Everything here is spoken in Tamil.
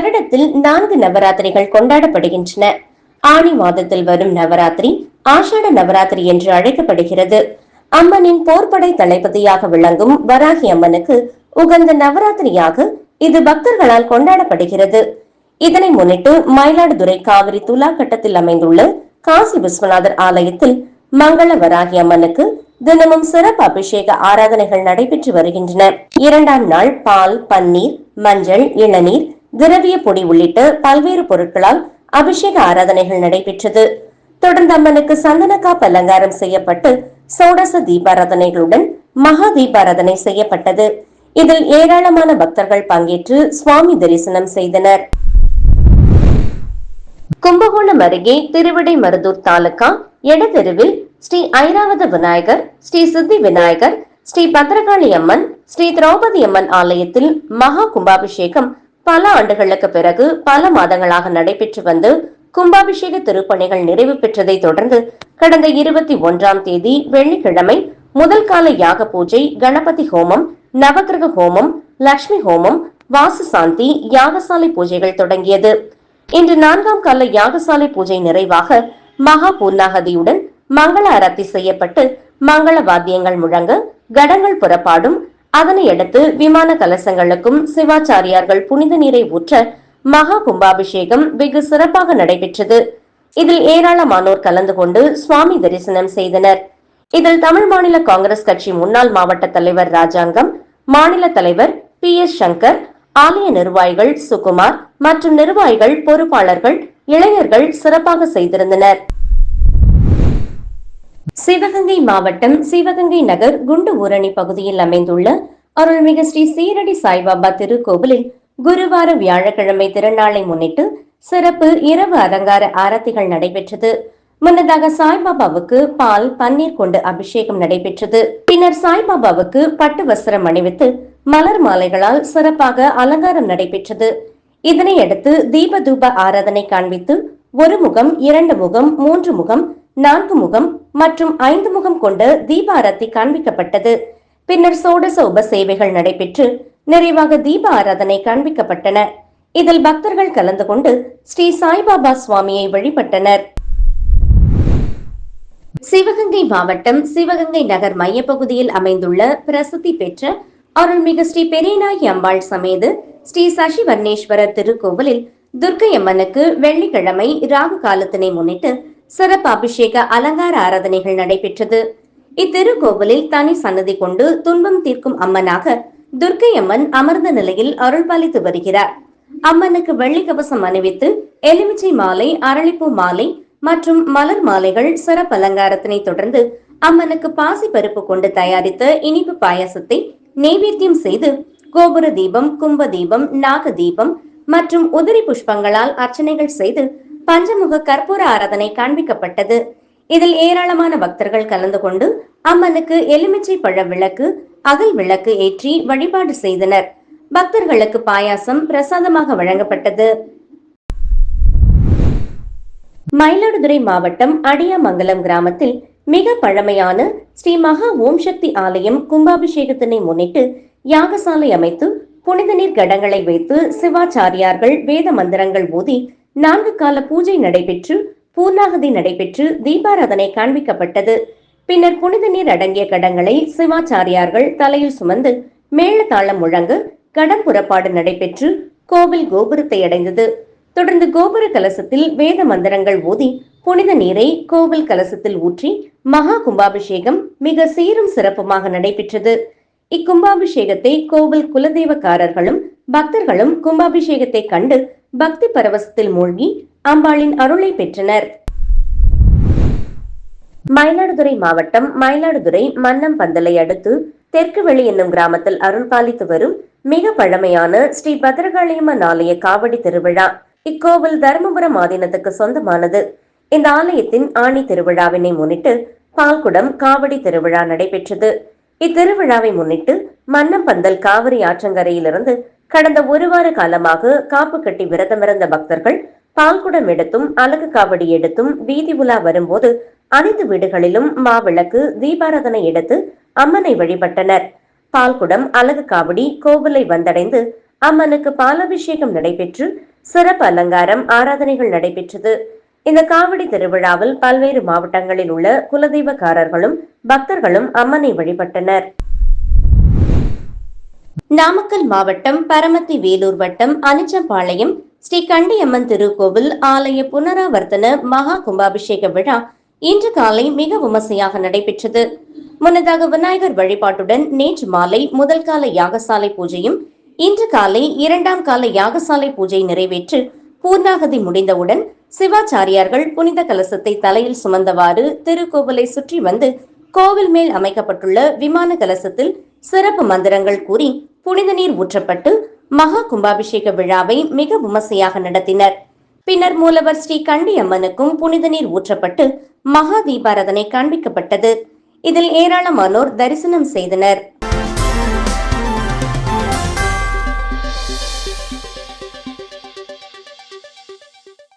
வருடத்தில் நான்கு நவராத்திரிகள் கொண்டாடப்படுகின்றன. ஆணி மாதத்தில் வரும் நவராத்திரி ஆஷாட நவராத்திரி என்று அழைக்கப்படுகிறது. அம்மனின் போர்படை தளபதியாக விளங்கும் வராகி அம்மனுக்கு உகந்த நவராத்திரியாக இது பக்தர்களால் கொண்டாடப்படுகிறது. இதனை முன்னிட்டு மயிலாடுதுறை காவிரி துலா கட்டத்தில் அமைந்துள்ள காசி விஸ்வநாதர் ஆலயத்தில் மங்கள வராகி அம்மனுக்கு தினமும் சிறப்பு அபிஷேக ஆராதனைகள் நடைபெற்று வருகின்றன. இரண்டாம் நாள் பால் பன்னீர் மஞ்சள் இளநீர் திரவிய பொடி உள்ளிட்ட பல்வேறு பொருட்களால் அபிஷேக ஆராதனைகள் நடைபெற்றது. தொடர்ந்து அம்மனுக்கு சந்தனக்காப்பு அலங்காரம் செய்யப்பட்டு சோடச தீபாராதனைகளுடன் மகா தீபாராதனை செய்யப்பட்டது. இதில் ஏராளமான பக்தர்கள் பங்கேற்று சுவாமி தரிசனம் செய்தனர். கும்பகோணம் அருகே திருவிடை மருதூர் தாலுகா எடதெருவில் ஸ்ரீ ஐராவத விநாயகர் ஸ்ரீ சித்தி விநாயகர் ஸ்ரீ பத்ரகாளி அம்மன் ஸ்ரீ திரௌபதி அம்மன் ஆலயத்தில் மகா கும்பாபிஷேகம் பல ஆண்டுகளுக்கு பிறகு பல மாதங்களாக நடைபெற்று வந்து கும்பாபிஷேக திருப்பணிகள் நிறைவு பெற்றதை தொடர்ந்து கடந்த இருபத்தி ஒன்றாம் தேதி வெள்ளிக்கிழமை முதல் கால யாக பூஜை கணபதி ஹோமம் நவகிரக ஹோமம் லட்சுமி ஹோமம் வாசு சாந்தி யாகசாலை பூஜைகள் தொடங்கியது. இன்று நான்காம் கால யாகசாலை பூஜை நிறைவாக மகா பூர்ணாகதியுடன் மங்கள அரத்தி செய்யப்பட்டு மங்கள வாத்தியங்கள் முழங்க கடங்கள் புறப்பாடும் அதனையடுத்து விமான கலசங்களுக்கும் சிவாச்சாரியார்கள் புனித நீரை ஊற்ற மகா கும்பாபிஷேகம் வெகு சிறப்பாக நடைபெற்றது. இதில் ஏராளமானோர் கலந்து கொண்டு சுவாமி தரிசனம் செய்தனர். இதில் தமிழ் மாநில காங்கிரஸ் கட்சி முன்னாள் மாவட்ட தலைவர் ராஜாங்கம் மாநில தலைவர் பி எஸ் சங்கர் ஆலய நிர்வாகிகள் சுகுமார் மற்றும் நிர்வாகிகள் பொறுப்பாளர்கள் இளைஞர்கள் சிறப்பாக செய்திருந்தனர். சிவகங்கை மாவட்டம் சிவகங்கை நகர் குண்டு ஊரணி பகுதியில் அமைந்துள்ள அருள்மிகு ஸ்ரீ சீரடி சாய்பாபா திருக்கோவிலில் குருவார வியாழக்கிழமை திருநாளை முன்னிட்டு சிறப்பு இரவு அலங்கார ஆரத்திகள் நடைபெற்றது. முன்னதாக சாய்பாபாவுக்கு பால் பன்னீர் கொண்டு அபிஷேகம் நடைபெற்றது. பின்னர் சாய்பாபாவுக்கு பட்டு வஸ்திரம் அணிவித்து மலர் மாலைகளால் சிறப்பாக அலங்காரம் நடைபெற்றது. இதனையடுத்து தீப தூப ஆராதனை காண்பித்து ஒரு முகம் இரண்டு முகம் மூன்று முகம் நான்கு முகம் மற்றும் ஐந்து முகம் கொண்ட தீபாரத்தி காண்பிக்கப்பட்டது. பின்னர் சோடச உப சேவைகள் நடைபெற்று நிறைவாக தீப ஆராதனை காண்பிக்கப்பட்டன. இதில் பக்தர்கள் கலந்து கொண்டு ஸ்ரீ சாய்பாபா சுவாமியை வழிபட்டனர். சிவகங்கை மாவட்டம் சிவகங்கை நகர் மையப்பகுதியில் அமைந்துள்ள பிரசித்தி பெற்ற அருள்மிகு ஸ்ரீ பெரியநாயி அம்பாள் சமேது ஸ்ரீ சசிவர்ணேஸ்வரர் திருக்கோவிலில் துர்க்கை அம்மனுக்கு வெள்ளிக்கிழமை ராகு காலத்தினை முன்னிட்டு சிறப்பு அபிஷேக அலங்கார ஆராதனைகள் நடைபெற்றது. இத்திருக்கோவிலில் தனி சன்னதி கொண்டு துன்பம் தீர்க்கும் அம்மனாக துர்க்கை அம்மன் அமர்ந்த நிலையில் அருள்பாலித்து வருகிறார். அம்மனுக்கு வெள்ளி கவசம் அணிவித்து எலுமிச்சை மாலை அரளிப்பூ மாலை மற்றும் மலர் மாலைகள் சிறப்பு அலங்காரத்தினை தொடர்ந்து அம்மனுக்கு பாசி பருப்பு கொண்டு தயாரித்த இனிப்பு பாயாசத்தை நெய்வேத்தியம் செய்து கோபுர தீபம் கும்ப தீபம் நாக தீபம் மற்றும் உதிரி புஷ்பங்களால் அர்ச்சனைகள் செய்து பஞ்சமுக கற்பூர ஆராதனை காண்பிக்கப்பட்டது. இதில் ஏராளமான பக்தர்கள் கலந்து கொண்டு அம்மனுக்கு எலுமிச்சை பழ விளக்கு அகல் விளக்கு ஏற்றி வழிபாடு செய்தனர். பக்தர்களுக்கு பாயாசம் பிரசாதமாக வழங்கப்பட்டது. மயிலாடுதுறை மாவட்டம் அடியாமங்கலம் கிராமத்தில் மிக பழமையான ஸ்ரீ மகா ஓம் சக்தி ஆலயம் கும்பாபிஷேகத்தினை முன்னிட்டு யாகசாலை அமைத்து புனித நீர் கடங்களை வைத்து சிவாச்சாரியார்கள் வேத மந்திரங்கள் ஊதி நான்கு கால பூஜை நடைபெற்று பூர்ணாகதி நடைபெற்று தீபாராதனை காண்பிக்கப்பட்டது. பின்னர் புனித நீர் அடங்கிய கடங்களை சிவாச்சாரியார்கள் தலையில் சுமந்து மேளதாளம் முழங்க கடன் புறப்பாடு நடைபெற்று கோவில் கோபுரத்தை அடைந்தது. தொடர்ந்து கோபுர கலசத்தில் வேத மந்திரங்கள் ஊதி புனித நீரை கோவில் கலசத்தில் ஊற்றி மகா கும்பாபிஷேகம் மிக சீரும் சிறப்புமாக நடைபெற்றது. இக்கும்பாபிஷேகத்தை கோவில் குலதெய்வக்காரர்களும் பக்தர்களும் கும்பாபிஷேகத்தை கண்டு பக்தி பரவசத்தில் மூழ்கி அம்பாளின் அருளை பெற்றனர். மயிலாடுதுறை மாவட்டம் மயிலாடுதுறை மன்னம் பந்தலை அடுத்து தெற்குவெளி என்னும் கிராமத்தில் அருள் பாலித்து வரும் மிக பழமையான ஸ்ரீ பத்ரகாளியம்மன் ஆலய காவடி திருவிழா. இக்கோவில் தருமபுரம் ஆதீனத்துக்கு சொந்தமானது. இந்த ஆலயத்தின் ஆணி திருவிழாவினை முன்னிட்டு பால்குடம் காவடி திருவிழா நடைபெற்றது. இத்திருவிழாவை முன்னிட்டு மன்னம்பந்தல் காவிரி ஆற்றங்கரையிலிருந்து கடந்த ஒரு வார காலமாக காப்பு கட்டி விரதமிருந்த பக்தர்கள் பால்குடம் எடுத்தும் அலகு காவடி எடுத்தும் வீதி உலா வரும்போது அனைத்து வீடுகளிலும் மாவிளக்கு தீபாராதனை எடுத்து அம்மனை வழிபட்டனர். பால்குடம் அலகு காவடி கோவிலை வந்தடைந்து அம்மனுக்கு பாலாபிஷேகம் நடைபெற்று சிறப்பு அலங்காரம் ஆராதனைகள் நடைபெற்றது. இந்த காவடி திருவிழாவில் பல்வேறு மாவட்டங்களில் உள்ள குலதெய்வக்காரர்களும் பக்தர்களும் அம்மனை வழிபட்டனர். நாமக்கல் மாவட்டம் பரமத்தி வேலூர் வட்டம் அனிச்சம்பாளையம் ஸ்ரீ கண்டியம்மன் திருக்கோவில் ஆலய புனராவர்த்தன மகா கும்பாபிஷேக விழா இன்று காலை மிக விமர்சையாக நடைபெற்றது. முன்னதாக விநாயகர் வழிபாட்டுடன் நேற்று மாலை முதல் கால யாகசாலை பூஜையும் இன்று காலை இரண்டாம் கால யாகசாலை பூஜை நிறைவேற்று பூர்ணாகதி முடிந்தவுடன் சிவாச்சாரியார்கள் புனித கலசத்தை தலையில் சுமந்தவாறு திருக்கோவிலை சுற்றி வந்து கோவில் மேல் அமைக்கப்பட்டுள்ள விமான கலசத்தில் சிறப்பு மந்திரங்கள் கூறி புனித நீர் ஊற்றப்பட்டு மகா கும்பாபிஷேக விழாவை மிக விமர்சையாக நடத்தினர். பின்னர் மூலவர் ஸ்ரீ கண்டி அம்மனுக்கும் புனித நீர் ஊற்றப்பட்டு மகா தீபாரதனை காண்பிக்கப்பட்டது. இதில் ஏராளமானோர் தரிசனம் செய்தனர்.